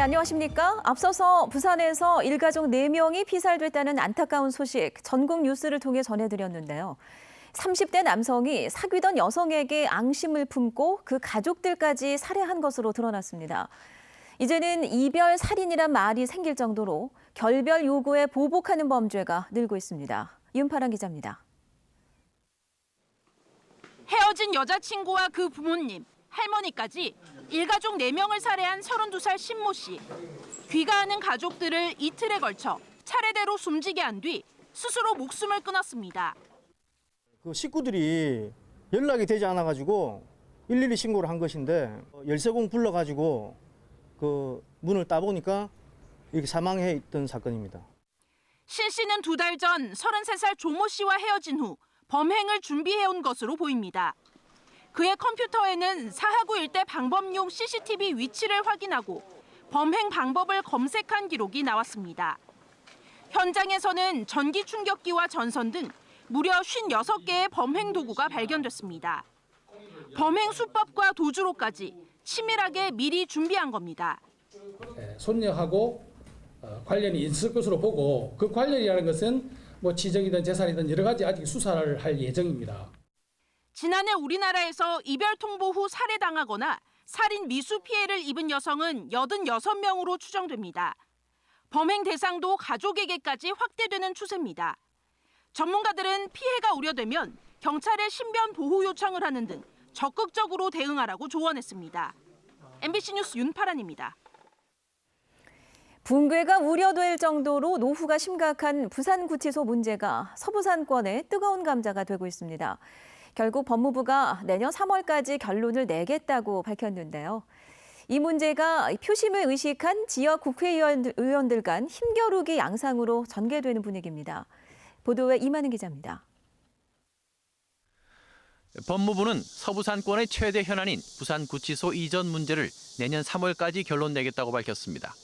네, 안녕하십니까? 앞서서 부산에서 일가족 4명이 피살됐다는 안타까운 소식 전국 뉴스를 통해 전해드렸는데요. 30대 남성이 사귀던 여성에게 앙심을 품고 그 가족들까지 살해한 것으로 드러났습니다. 이제는 이별 살인이란 말이 생길 정도로 결별 요구에 보복하는 범죄가 늘고 있습니다. 윤파란 기자입니다. 헤어진 여자친구와 그 부모님, 할머니까지 일가족 4명을 살해한 32살 신모 씨. 귀가하는 가족들을 이틀에 걸쳐 차례대로 숨지게 한 뒤 스스로 목숨을 끊었습니다. 그 식구들이 연락이 되지 않아 가지고 112 신고를 한 것인데 열쇠공 불러 가지고 그 문을 따보니까 이렇게 사망해 있던 사건입니다. 신 씨는 두 달 전 33살 조모 씨와 헤어진 후 범행을 준비해온 것으로 보입니다. 그의 컴퓨터에는 사하구 일대 방범용 CCTV 위치를 확인하고 범행 방법을 검색한 기록이 나왔습니다. 현장에서는 전기 충격기와 전선 등 무려 56개의 범행 도구가 발견됐습니다. 범행 수법과 도주로까지 치밀하게 미리 준비한 겁니다. 예, 손녀하고 어, 관련이 있을 것으로 보고 그 관련이라는 것은 뭐 지적이든 재산이든 여러 가지 아직 수사를 할 예정입니다. 지난해 우리나라에서 이별 통보 후 살해당하거나 살인 미수 피해를 입은 여성은 86명으로 추정됩니다. 범행 대상도 가족에게까지 확대되는 추세입니다. 전문가들은 피해가 우려되면 경찰에 신변 보호 요청을 하는 등 적극적으로 대응하라고 조언했습니다. MBC 뉴스 윤파란입니다. 붕괴가 우려될 정도로 노후가 심각한 부산구치소 문제가 서부산권의 뜨거운 감자가 되고 있습니다. 결국 법무부가 내년 3월까지 결론을 내겠다고 밝혔는데요. 이 문제가 표심을 의식한 지역 국회의원들 간 힘겨루기 양상으로 전개되는 분위기입니다. 보도에 이만은 기자입니다. 법무부는 서부산권의 최대 현안인 부산구치소 이전 문제를 내년 3월까지 결론 내겠다고 밝혔습니다.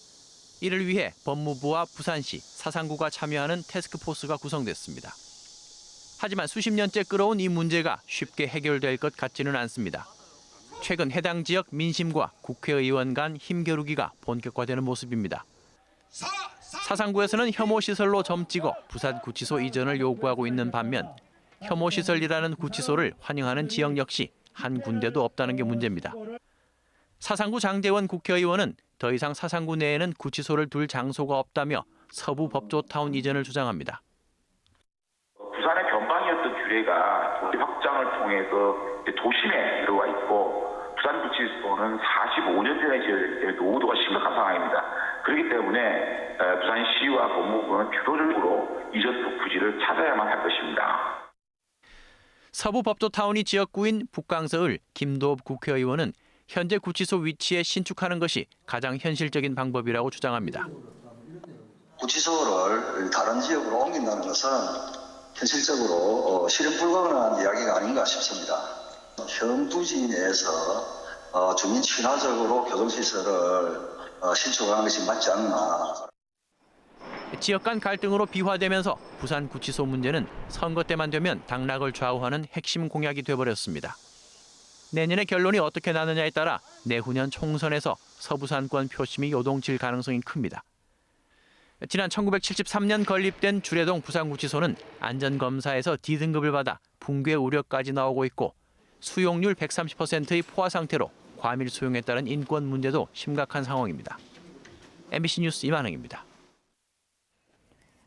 이를 위해 법무부와 부산시, 사상구가 참여하는 태스크포스가 구성됐습니다. 하지만 수십 년째 끌어온 이 문제가 쉽게 해결될 것 같지는 않습니다. 최근 해당 지역 민심과 국회의원 간 힘겨루기가 본격화되는 모습입니다. 사상구에서는 혐오 시설로 점찍어 부산구치소 이전을 요구하고 있는 반면 혐오 시설이라는 구치소를 환영하는 지역 역시 한 군데도 없다는 게 문제입니다. 사상구 장재원 국회의원은 더 이상 사상구 내에는 구치소를 둘 장소가 없다며 서부 법조타운 이전을 주장합니다. 부산의 변방이었던 규례가 도시 확장을 통해서 도심에 들어와 있고 부산 구치소는 45년 전에 지어졌기 노후도가 심각한 상황입니다. 그렇기 때문에 에, 부산시와 법무부는 주도적으로 이전 부지를 찾아야만 할 것입니다. 서부 법조타운이 지역구인 북강서을 김도읍 국회의원은 현재 구치소 위치에 신축하는 것이 가장 현실적인 방법이라고 주장합니다. 구치소를 다른 지역으로 옮긴다는 것은 현실적으로 어, 실현 불가능한 이야기가 아닌가 싶습니다. 현 부지 내에서 어, 주민 친화적으로 교통시설을 어, 신축하는 것이 맞지 않나 지역 간 갈등으로 비화되면서 부산 구치소 문제는 선거 때만 되면 당락을 좌우하는 핵심 공약이 돼버렸습니다. 내년에 결론이 어떻게 나느냐에 따라 내후년 총선에서 서부산권 표심이 요동칠 가능성이 큽니다. 지난 1973년 건립된 주례동 부산구치소는 안전검사에서 D등급을 받아 붕괴 우려까지 나오고 있고 수용률 130%의 포화 상태로 과밀 수용에 따른 인권 문제도 심각한 상황입니다. MBC 뉴스 이만흥입니다.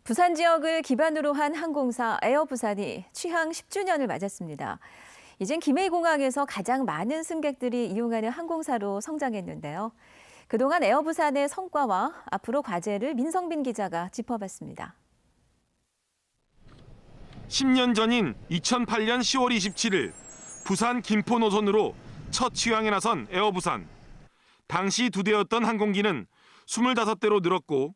부산 지역을 기반으로 한 항공사 에어부산이 취항 10주년을 맞았습니다. 이젠 김해공항에서 가장 많은 승객들이 이용하는 항공사로 성장했는데요. 그동안 에어부산의 성과와 앞으로 과제를 민성빈 기자가 짚어봤습니다. 10년 전인 2008년 10월 27일 부산 김포 노선으로 첫 취항에 나선 에어부산. 당시 두 대였던 항공기는 25대로 늘었고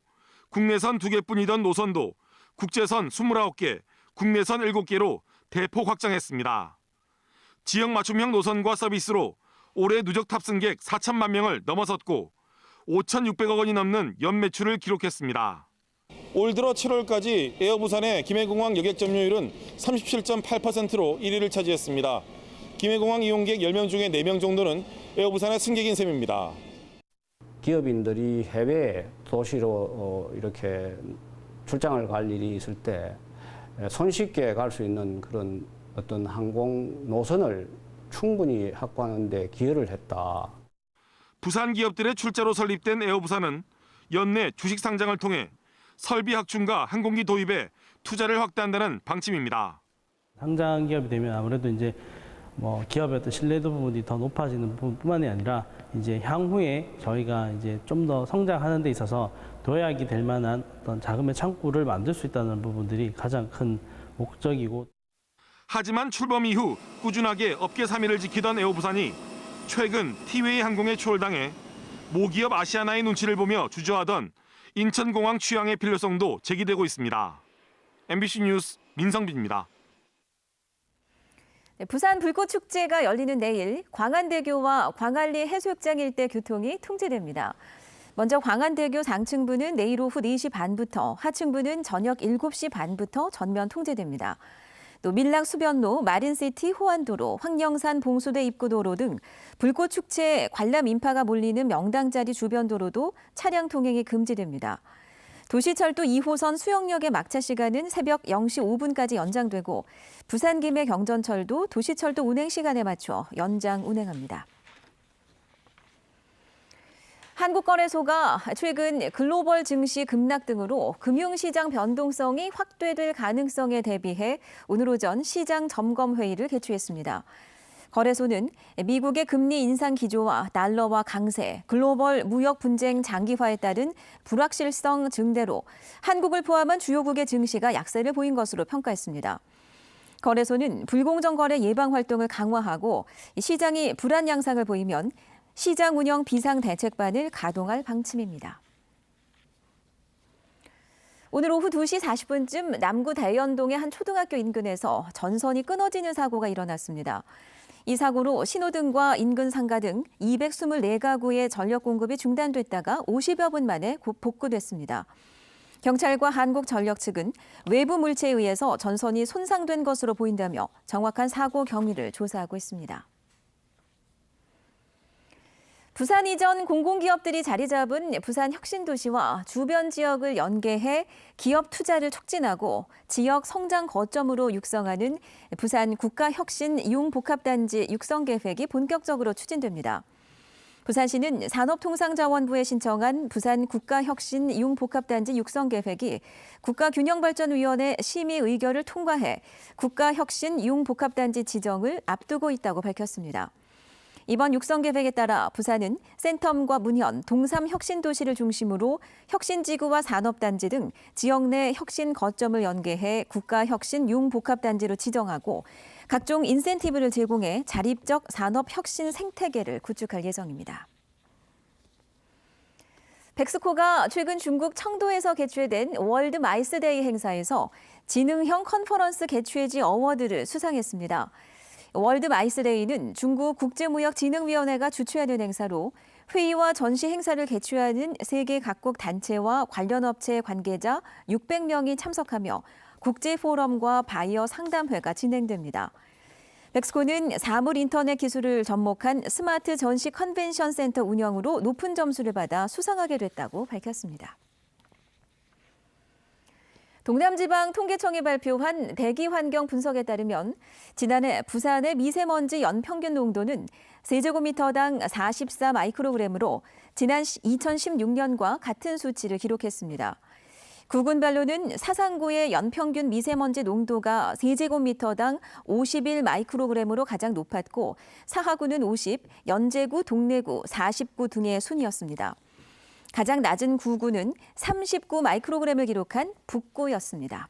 국내선 2개뿐이던 노선도 국제선 29개, 국내선 7개로 대폭 확장했습니다. 지역 맞춤형 노선과 서비스로 올해 누적 탑승객 4천만 명을 넘어섰고 5,600억 원이 넘는 연매출을 기록했습니다. 올 들어 7월까지 에어 부산의 김해공항 여객 점유율은 37.8%로 1위를 차지했습니다. 김해공항 이용객 10명 중에 4명 정도는 에어 부산의 승객인 셈입니다. 기업인들이 해외 도시로 어, 이렇게 출장을 갈 일이 있을 때 손쉽게 갈 수 있는 그런 어떤 항공 노선을 충분히 확보하는 데 기여를 했다. 부산 기업들의 출자로 설립된 에어부산은 연내 주식 상장을 통해 설비 확충과 항공기 도입에 투자를 확대한다는 방침입니다. 상장 기업이 되면 아무래도 이제 뭐 기업의 어떤 신뢰도 부분이 더 높아지는 부분뿐만이 아니라 이제 향후에 저희가 이제 좀 더 성장하는 데 있어서 도약이 될 만한 어떤 자금의 창구를 만들 수 있다는 부분들이 가장 큰 목적이고 하지만 출범 이후 꾸준하게 업계 3위를 지키던 에어부산이 최근 티웨이 항공에 추월당해 모기업 아시아나의 눈치를 보며 주저하던 인천공항 취향의 필요성도 제기되고 있습니다. MBC 뉴스 민성빈입니다. 네, 부산 불꽃 축제가 열리는 내일 광안대교와 광안리 해수욕장 일대 교통이 통제됩니다. 먼저 광안대교 상층부는 내일 오후 4시 반부터 하층부는 저녁 7시 반부터 전면 통제됩니다. 또 밀락 수변로, 마린시티 호안도로, 황령산 봉수대 입구도로 등 불꽃 축제 관람 인파가 몰리는 명당자리 주변 도로도 차량 통행이 금지됩니다. 도시철도 2호선 수영역의 막차 시간은 새벽 0시 5분까지 연장되고 부산 김해 경전철도 도시철도 운행 시간에 맞춰 연장 운행합니다. 한국거래소가 최근 글로벌 증시 급락 등으로 금융시장 변동성이 확대될 가능성에 대비해 오늘 오전 시장 점검 회의를 개최했습니다. 거래소는 미국의 금리 인상 기조와 달러와 강세, 글로벌 무역 분쟁 장기화에 따른 불확실성 증대로 한국을 포함한 주요국의 증시가 약세를 보인 것으로 평가했습니다. 거래소는 불공정 거래 예방 활동을 강화하고 시장이 불안 양상을 보이면 시장 운영 비상 대책반을 가동할 방침입니다. 오늘 오후 2시 40분쯤 남구 대연동의 한 초등학교 인근에서 전선이 끊어지는 사고가 일어났습니다. 이 사고로 신호등과 인근 상가 등 224가구의 전력 공급이 중단됐다가 50여 분 만에 곧 복구됐습니다. 경찰과 한국 전력 측은 외부 물체에 의해서 전선이 손상된 것으로 보인다며 정확한 사고 경위를 조사하고 있습니다. 부산 이전 공공기업들이 자리 잡은 부산 혁신도시와 주변 지역을 연계해 기업 투자를 촉진하고 지역 성장 거점으로 육성하는 부산 국가혁신 융복합단지 육성 계획이 본격적으로 추진됩니다. 부산시는 산업통상자원부에 신청한 부산 국가혁신 융복합단지 육성 계획이 국가균형발전위원회 심의 의결을 통과해 국가혁신 융복합단지 지정을 앞두고 있다고 밝혔습니다. 이번 육성 계획에 따라 부산은 센텀과 문현, 동삼 혁신 도시를 중심으로 혁신 지구와 산업 단지 등 지역 내 혁신 거점을 연계해 국가 혁신 융복합 단지로 지정하고 각종 인센티브를 제공해 자립적 산업 혁신 생태계를 구축할 예정입니다. 백스코가 최근 중국 청도에서 개최된 월드 마이스데이 행사에서 지능형 컨퍼런스 개최지 어워드를 수상했습니다. 월드 마이스데이는 중국 국제무역진흥위원회가 주최하는 행사로 회의와 전시 행사를 개최하는 세계 각국 단체와 관련 업체 관계자 600명이 참석하며 국제 포럼과 바이어 상담회가 진행됩니다. 백스코는 사물 인터넷 기술을 접목한 스마트 전시 컨벤션 센터 운영으로 높은 점수를 받아 수상하게 됐다고 밝혔습니다. 동남지방 통계청이 발표한 대기 환경 분석에 따르면 지난해 부산의 미세먼지 연평균 농도는 세제곱미터당 44 마이크로그램으로 지난 2016년과 같은 수치를 기록했습니다. 구군별로는 사상구의 연평균 미세먼지 농도가 세제곱미터당 51 마이크로그램으로 가장 높았고 사하구는 50, 연제구, 동래구, 49 등의 순이었습니다. 가장 낮은 구구는 39 마이크로그램을 기록한 북구였습니다.